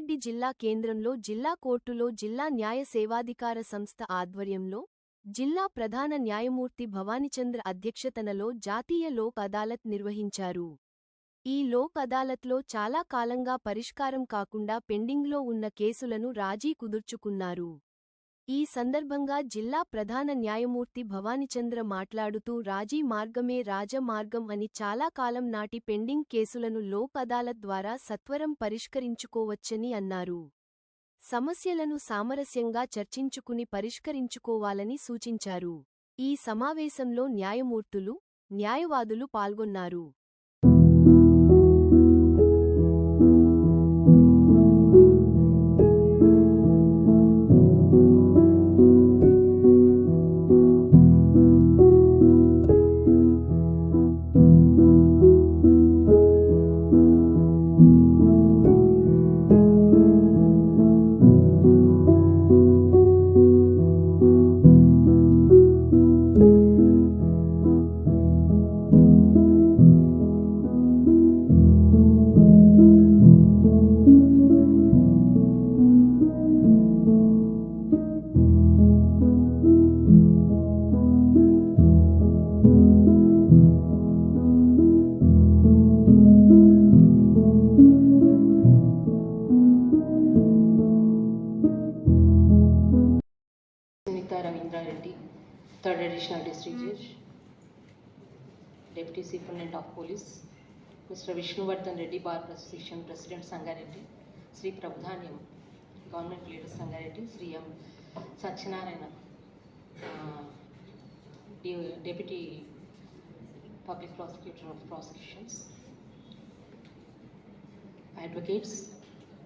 సంగారెడ్డి జిల్లా కేంద్రంలో జిల్లా కోర్టులో జిల్లా న్యాయ సేవాధికార సంస్థ ఆధ్వర్యంలో జిల్లా ప్రధాన న్యాయమూర్తి భవానిచంద్ర అధ్యక్షతనలో జాతీయ లోక్ అదాలత్ నిర్వహించారు. ఈ లోక్ అదాలత్లో చాలా కాలంగా పరిష్కారం కాకుండా పెండింగ్లో ఉన్న కేసులను రాజీ కుదుర్చుకున్నారు. ఈ సందర్భంగా జిల్లా ప్రధాన న్యాయమూర్తి భవానిచంద్ర మాట్లాడుతూ రాజీ మార్గమే రాజమార్గం అని చాలా కాలం నాటి పెండింగ్ కేసులను లోక్ అదాలత్ ద్వారా సత్వరం పరిష్కరించుకోవచ్చని అన్నారు. సమస్యలను సామరస్యంగా చర్చించుకుని పరిష్కరించుకోవాలని సూచించారు. ఈ సమావేశంలో న్యాయమూర్తులు న్యాయవాదులు పాల్గొన్నారు. Deputy superintendent of police, Mr. Vishnuvardhan Reddy, bar association president Sangareddy, Sri Prabhadanyam, government leader Sangareddy, Sri M. Satyanarayana, uh, deputy public prosecutor of prosecutions, advocates,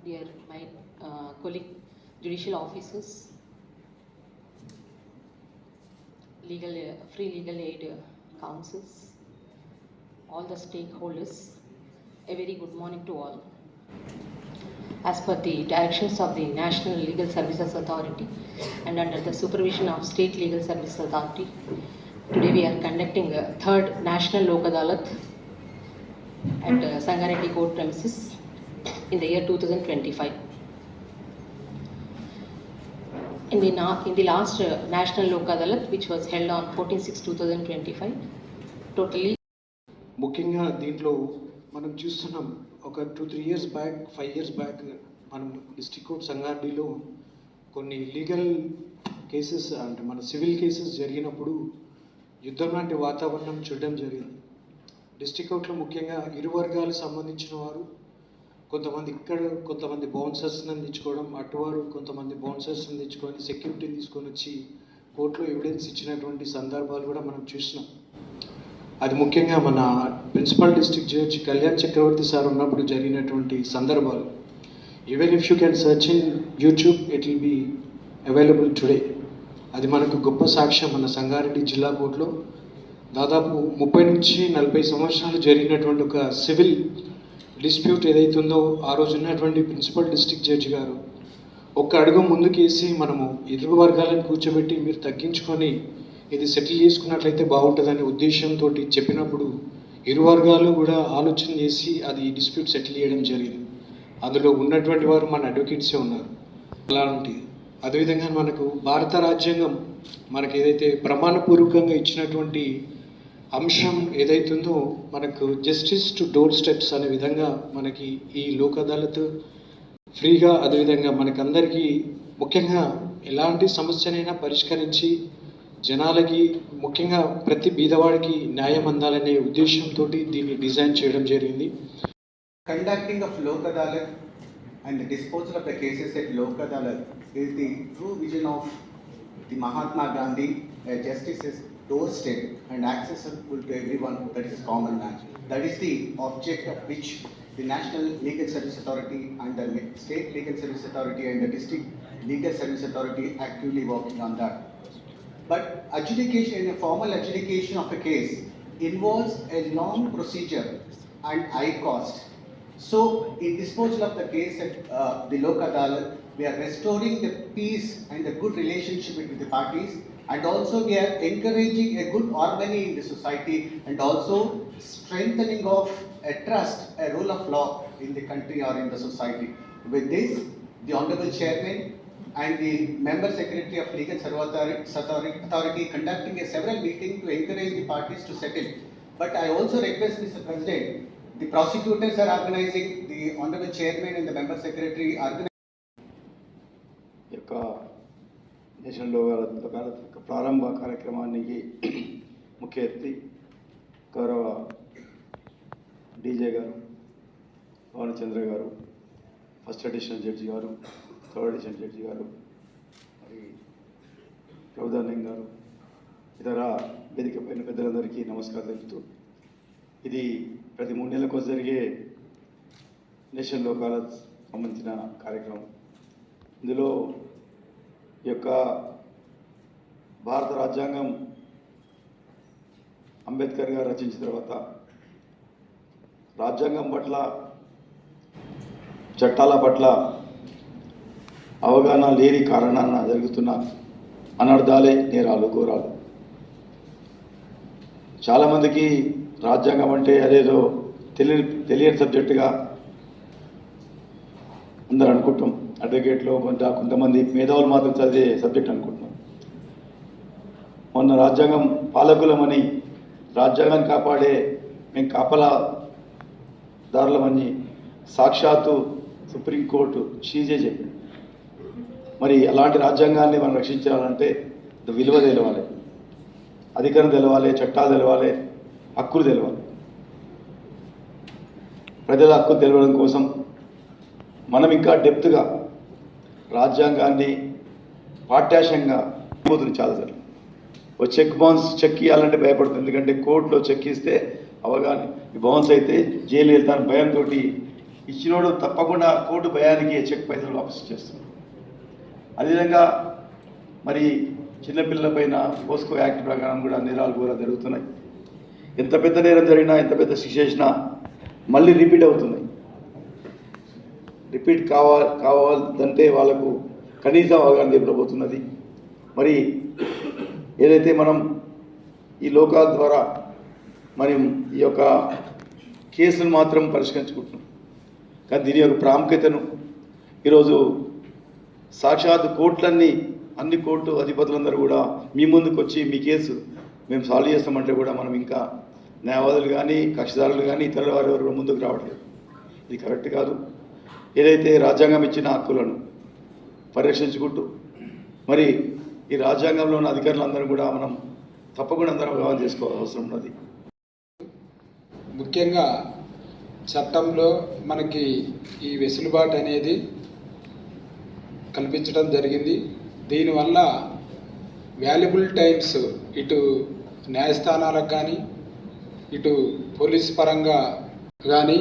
dear my uh, colleague judicial officers, legal, uh, free legal aid uh, councils, all the stakeholders, a very good morning to all. As per the directions of the National Legal Services Authority and under the supervision of State Legal Services Authority, today we are conducting a third National Lok Adalat at uh, Sangareddy Court premises in the year 2025. In the, na- in the last uh, National Lok Adalat, which was held on 14-6-2025, totally ముఖ్యంగా దీంట్లో మనం చూస్తున్నాం ఒక two three years back five years back మనం district court సంగారెడ్డిలో కొన్ని legal cases అంటే మన సివిల్ కేసెస్ జరిగినప్పుడు యుద్ధం లాంటి వాతావరణం చూడడం జరిగింది. డిస్ట్రిక్ట్ కోర్ట్లో ముఖ్యంగా ఇరు వర్గాలకు సంబంధించిన వారు కొంతమంది ఇక్కడ కొంతమంది బౌన్సర్స్ని అందించుకోవడం అటువారు కొంతమంది బౌన్సర్స్ని తెచ్చుకొని సెక్యూరిటీ తీసుకొని వచ్చి కోర్టులో ఎవిడెన్స్ ఇచ్చినటువంటి సందర్భాలు కూడా మనం చూసినాం అది ముఖ్యంగా మన principal district judge Kalyan Chakravarthy sir ఉన్నప్పుడు జరిగినటువంటి సందర్భాలు. Even if you can search in YouTube it will be available today అది మనకు గొప్ప సాక్ష్యం మన సంగారెడ్డి జిల్లా కోర్టులో. దాదాపు ముప్పై నుంచి నలభై సంవత్సరాలు జరిగినటువంటి ఒక సివిల్ డిస్ప్యూట్ ఏదైతుందో ఆ రోజు ఉన్నటువంటి ప్రిన్సిపల్ డిస్ట్రిక్ట్ జడ్జి గారు ఒక్క అడుగు ముందుకేసి మనము ఇరు వర్గాలను కూర్చోబెట్టి మీరు తగ్గించుకొని ఇది సెటిల్ చేసుకున్నట్లయితే బాగుంటుందనే ఉద్దేశంతో చెప్పినప్పుడు ఇరు వర్గాలు కూడా ఆలోచన చేసి అది డిస్ప్యూట్ సెటిల్ చేయడం జరిగింది. అందులో ఉన్నటువంటి వారు మన అడ్వకేట్సే ఉన్నారు. అలాంటిది అదేవిధంగా మనకు భారత రాజ్యాంగం మనకు ఏదైతే ప్రమాణపూర్వకంగా ఇచ్చినటువంటి అంశం ఏదైతుందో మనకు జస్టిస్ టు డోర్ స్టెప్స్ అనే విధంగా మనకి ఈ లోక్ అదాలత్ ఫ్రీగా అదేవిధంగా మనకందరికీ ముఖ్యంగా ఎలాంటి సమస్యనైనా పరిష్కరించి జనాలకి ముఖ్యంగా ప్రతి బీదవాడికి న్యాయం అందాలనే ఉద్దేశంతో దీన్ని డిజైన్ చేయడం జరిగింది. Conducting of Lok Adalat and disposal of the cases at Lok Adalat is the true vision of the Mahatma Gandhi justice is door step and accessible to every one that is common man that is the object of which the national legal service authority and the state legal service authority and district legal service authority actively working on that But adjudication, in a formal adjudication of a case involves a long procedure and high cost. So, in disposal of the case at uh, the Lok we are restoring the peace and the good relationship between the parties, and also we are encouraging a good harmony in the society, and also strengthening of a trust, a rule of law in the country or in the society. With this, the Honorable Chairman and the Member Secretary of Legal Authority Authority conducting a several meeting to encourage the parties to settle. But I also request, Mr. President, the prosecutors are organizing, the Honorable Chairman and the Member Secretary organizing ఈ యొక్క national Adalat యొక్క ప్రారంభ కార్యక్రమానికి ముఖ్య అతిథి గౌరవ DJ గారు భానుచంద్ర గారు ఫస్ట్ ఎడిషన్ జడ్జి గారు థర్డ్ ఎడిషన్ గారు మరి ప్రభుదానంగ్ గారు ఇతర వేదిక పైన పెద్దలందరికీ నమస్కారం తెలుపుతూ ఇది ప్రతి మూడు నెలలకు జరిగే నేషనల్ లోకాల సంబంధించిన కార్యక్రమం. ఇందులో ఈ యొక్క భారత రాజ్యాంగం అంబేద్కర్ గారు రచించిన తర్వాత రాజ్యాంగం పట్ల చట్టాల పట్ల అవగాహన లేని కారణాన జరుగుతున్న అనర్థాలే నేరాలు ఘోరాలు. చాలామందికి రాజ్యాంగం అంటే అదేదో తెలియని తెలియని సబ్జెక్టుగా అందరు అనుకుంటాం. అడ్వకేట్లో కొంత కొంతమంది మేధావులు మాత్రం చదివే సబ్జెక్ట్ అనుకుంటున్నాం. మొన్న రాజ్యాంగం పాలకులమని రాజ్యాంగాన్ని కాపాడే మేము కాపలా దారులమని సాక్షాత్తు సుప్రీంకోర్టు చీజే చెప్పింది. మరి అలాంటి రాజ్యాంగాన్ని మనం రక్షించాలంటే విలువ తెలవాలి. అధికారం తెలవాలి చట్టాలు తెలవాలి హక్కులు తెలవాలి. ప్రజల హక్కు తెలవడం కోసం మనం ఇంకా డెప్త్గా రాజ్యాంగాన్ని పాఠ్యాశంగా పోతుంది చాలాసార్లు. ఓ చెక్ బౌన్స్ చెక్ ఇవ్వాలంటే భయపడుతుంది ఎందుకంటే కోర్టులో చెక్ ఇస్తే అవగాహన ఈ బౌన్స్ అయితే జైలు వెళ్తాను భయంతో ఇచ్చినోడు తప్పకుండా కోర్టు భయానికి చెక్ పైసలు వాపసు చేస్తున్నాడు అదేవిధంగా మరి చిన్నపిల్లల పైన పోస్కో యాక్ట్ ప్రకారం కూడా నేరాలు కూడా జరుగుతున్నాయి. ఎంత పెద్ద నేరం జరిగినా ఎంత పెద్ద శిక్ష చేసినా మళ్ళీ రిపీట్ అవుతున్నాయి. రిపీట్ కావాలి కావాలంటే వాళ్ళకు కనీసం అవగాహన చెప్పబోతున్నది మరి ఏదైతే మనం ఈ లోకాల ద్వారా మనం ఈ యొక్క కేసును మాత్రం పరిష్కరించుకుంటున్నాం. కానీ దీని యొక్క ప్రాముఖ్యతను ఈరోజు సాక్షాత్ కోర్టులన్నీ అన్ని కోర్టు అధిపతులందరూ కూడా మీ ముందుకు వచ్చి మీ కేసు మేము సాల్వ్ చేస్తామంటే కూడా మనం ఇంకా న్యాయవాదులు కానీ కక్షదారులు కానీ ఇతరుల వారు ఎవరు ముందుకు రావట్లేదు. ఇది కరెక్ట్ కాదు. ఏదైతే రాజ్యాంగం ఇచ్చిన హక్కులను పరిరక్షించుకుంటూ మరి ఈ రాజ్యాంగంలో ఉన్న అధికారులందరూ కూడా మనం తప్పకుండా అందరం అవగాహన చేసుకోవాల్సిన అవసరం ఉన్నది. ముఖ్యంగా చట్టంలో మనకి ఈ వెసులుబాటు అనేది కల్పించడం జరిగింది. దీనివల్ల వాల్యుబుల్ టైమ్స్ ఇటు న్యాయస్థానాలకు కానీ ఇటు పోలీస్ పరంగా కానీ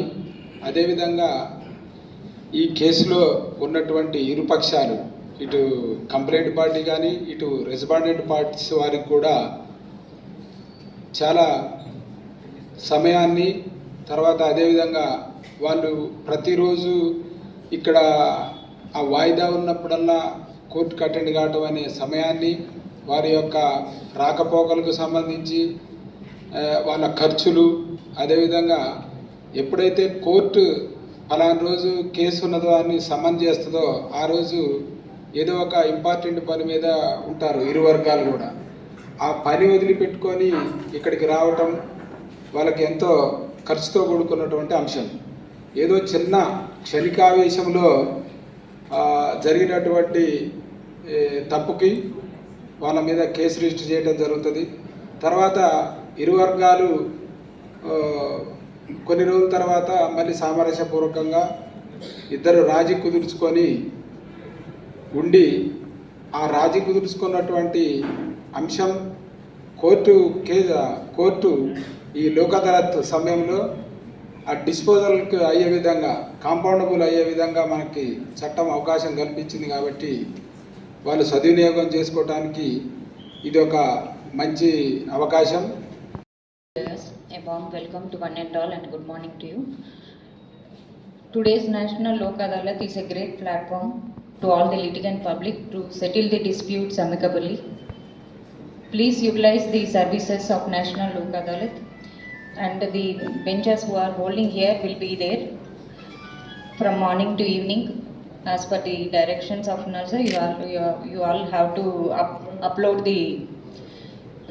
అదేవిధంగా ఈ కేసులో ఉన్నటువంటి ఇరుపక్షాలు ఇటు కంప్లైంట్ పార్టీ కానీ ఇటు రెస్పాండెంట్ పార్టీస్ వారికి కూడా చాలా సమయాన్ని తర్వాత అదేవిధంగా వాళ్ళు ప్రతిరోజు ఇక్కడ ఆ వాయిదా ఉన్నప్పుడల్లా కోర్టుకు అటెండ్ కావటం అనే సమయాన్ని వారి యొక్క రాకపోకలకు సంబంధించి వాళ్ళ ఖర్చులు అదేవిధంగా ఎప్పుడైతే కోర్టు ఫలానా రోజు కేసు ఉన్నదో అని సమన్ చేస్తుందో ఆ రోజు ఏదో ఒక ఇంపార్టెంట్ పని మీద ఉంటారు ఇరు వర్గాలు కూడా. ఆ పని వదిలిపెట్టుకొని ఇక్కడికి రావటం వాళ్ళకి ఎంతో ఖర్చుతో కూడుకున్నటువంటి అంశం. ఏదో చిన్న క్షణికావేశంలో జరిగినటువంటి తప్పుకి వాళ్ళ మీద కేసు రిజిస్టర్ చేయడం జరుగుతుంది. తర్వాత ఇరు వర్గాలు కొన్ని రోజుల తర్వాత మళ్ళీ సామరస్యపూర్వకంగా ఇద్దరు రాజీ కుదుర్చుకొని ఉండి ఆ రాజీ కుదుర్చుకున్నటువంటి అంశం కోర్టు కేజ కోర్టు ఈ లోక్ సమయంలో ఆ డిస్పోజల్కి అయ్యే విధంగా కాంపౌండబుల్ అయ్యే విధంగా మనకి చట్టం అవకాశం కల్పించింది కాబట్టి వాళ్ళు సద్వినియోగం చేసుకోవటానికి ఇది ఒక మంచి అవకాశం. Welcome to one and and good morning to you today's national Lok Adalat is a great platform to all the litigant and public to settle the disputes amicably please utilise the services of national Lok Adalat and the benches who are holding here will be there from morning to evening as per the directions of NALSA, you all, you all- you all have to up- upload the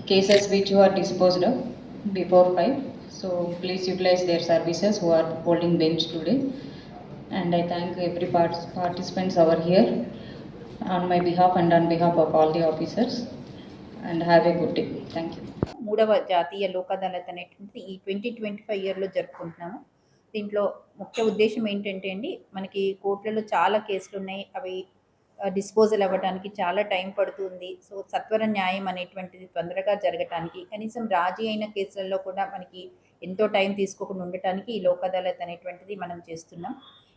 cases which you are disposed of before five. So please utilize their services who are holding bench today. And I thank every part- participants over here on my behalf and on behalf of all the officers. And have a good day. Thank you. మూడవ జాతీయ లోక్ అదాలత్ అనేటువంటిది ఈ twenty twenty five ఇయర్లో జరుపుకుంటున్నాము దీంట్లో ముఖ్య ఉద్దేశం ఏంటంటే అండి మనకి కోర్టులలో చాలా కేసులు ఉన్నాయి. అవి డిస్పోజల్ అవ్వడానికి చాలా టైం పడుతుంది. సో సత్వర న్యాయం అనేటువంటిది తొందరగా జరగటానికి కనీసం రాజీ అయిన కేసులలో కూడా మనకి ఎంతో టైం తీసుకోకుండా ఉండటానికి ఈ లోక్ అదాలత్ అనేటువంటిది మనం చేస్తున్నాం.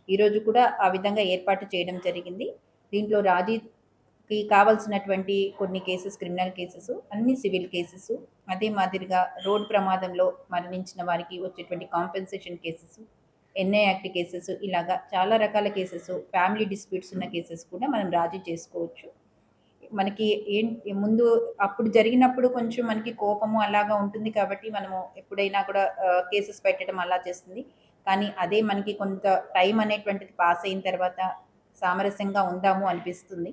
ఈరోజు కూడా ఆ విధంగా ఏర్పాటు చేయడం జరిగింది. దీంట్లో రాజీ కి కావాల్సినటువంటి కొన్ని కేసెస్ క్రిమినల్ కేసెస్ అన్ని సివిల్ కేసెస్ అదే మాదిరిగా రోడ్ ప్రమాదంలో మరణించిన వారికి వచ్చేటువంటి compensation cases NI act cases ఇలాగా చాలా రకాల కేసెస్ ఫ్యామిలీ డిస్ప్యూట్స్ ఉన్న కేసెస్ కూడా మనం రాజీ చేసుకోవచ్చు. మనకి ఏం ముందు అప్పుడు జరిగినప్పుడు కొంచెం మనకి కోపము అలాగా ఉంటుంది కాబట్టి మనము ఎప్పుడైనా కూడా కేసెస్ పెట్టడం అలా చేస్తుంది. కానీ అదే మనకి కొంత టైం అనేటువంటిది పాస్ అయిన తర్వాత సామరస్యంగా ఉందాము అనిపిస్తుంది.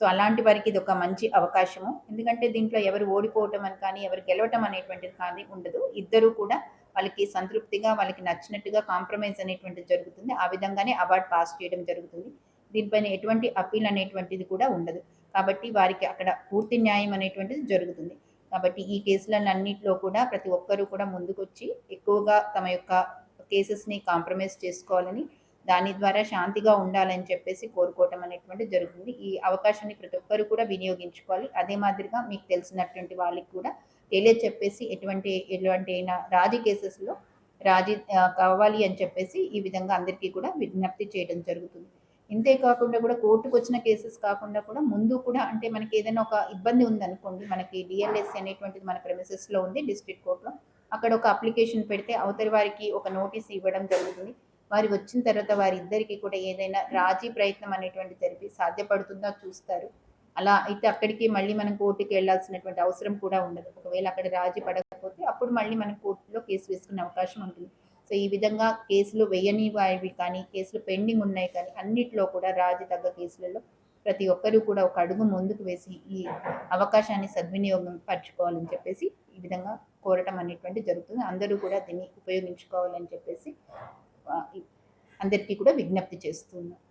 సో అలాంటి వారికి ఇది ఒక మంచి అవకాశము. ఎందుకంటే దీంట్లో ఎవరు ఓడిపోవటం అని కానీ ఎవరు గెలవటం అనేటువంటిది కానీ ఉండదు. ఇద్దరూ కూడా వాళ్ళకి సంతృప్తిగా వాళ్ళకి నచ్చినట్టుగా కాంప్రమైజ్ అనేటువంటిది జరుగుతుంది. ఆ విధంగానే అవార్డ్ పాస్ చేయడం జరుగుతుంది. దీనిపైన ఎటువంటి అప్పీల్ అనేటువంటిది కూడా ఉండదు. కాబట్టి వారికి అక్కడ పూర్తి న్యాయం అనేటువంటిది జరుగుతుంది. కాబట్టి ఈ కేసులన్నింటిలో కూడా ప్రతి ఒక్కరూ కూడా ముందుకొచ్చి ఎక్కువగా తమ యొక్క కేసెస్ని కాంప్రమైజ్ చేసుకోవాలని దాని ద్వారా శాంతిగా ఉండాలని చెప్పేసి కోరుకోవటం అనేటువంటి జరుగుతుంది. ఈ అవకాశాన్ని ప్రతి ఒక్కరు కూడా వినియోగించుకోవాలి. అదే మాదిరిగా మీకు తెలిసినటువంటి వాళ్ళకి కూడా తెలియచెప్పేసి ఎటువంటి ఎటువంటి అయినా రాజీ కేసెస్లో రాజీ కావాలి అని చెప్పేసి ఈ విధంగా అందరికీ కూడా విజ్ఞప్తి చేయడం జరుగుతుంది. ఇంతే కాకుండా కూడా కోర్టుకు వచ్చిన కేసెస్ కాకుండా కూడా ముందు కూడా అంటే మనకి ఏదైనా ఒక ఇబ్బంది ఉందనుకోండి మనకి డిఎల్ఎస్ అనేటువంటిది మన ప్రెమిసెస్లో ఉంది డిస్ట్రిక్ట్ కోర్టులో అక్కడ ఒక అప్లికేషన్ పెడితే అవతలి వారికి ఒక నోటీస్ ఇవ్వడం జరుగుతుంది. వారి వచ్చిన తర్వాత వారిద్దరికి కూడా ఏదైనా రాజీ ప్రయత్నం అనేటువంటి జరిపి సాధ్యపడుతుందా చూస్తారు. అలా అయితే అక్కడికి మళ్ళీ మనం కోర్టుకి వెళ్ళాల్సినటువంటి అవసరం కూడా ఉండదు. ఒకవేళ అక్కడ రాజీ పడకపోతే అప్పుడు మళ్ళీ మనం కోర్టులో కేసు వేసుకునే అవకాశం ఉంటుంది. సో ఈ విధంగా కేసులు వేయని వారివి కానీ కేసులు పెండింగ్ ఉన్నాయి కానీ అన్నిట్లో కూడా రాజీ తగ్గ కేసులలో ప్రతి ఒక్కరూ కూడా ఒక అడుగు ముందుకు వేసి ఈ అవకాశాన్ని సద్వినియోగం పరచుకోవాలని చెప్పేసి ఈ విధంగా కోరటం అనేటువంటి జరుగుతుంది. అందరూ కూడా దీన్ని ఉపయోగించుకోవాలని చెప్పేసి అందరికీ కూడా విజ్ఞప్తి చేస్తున్నాను.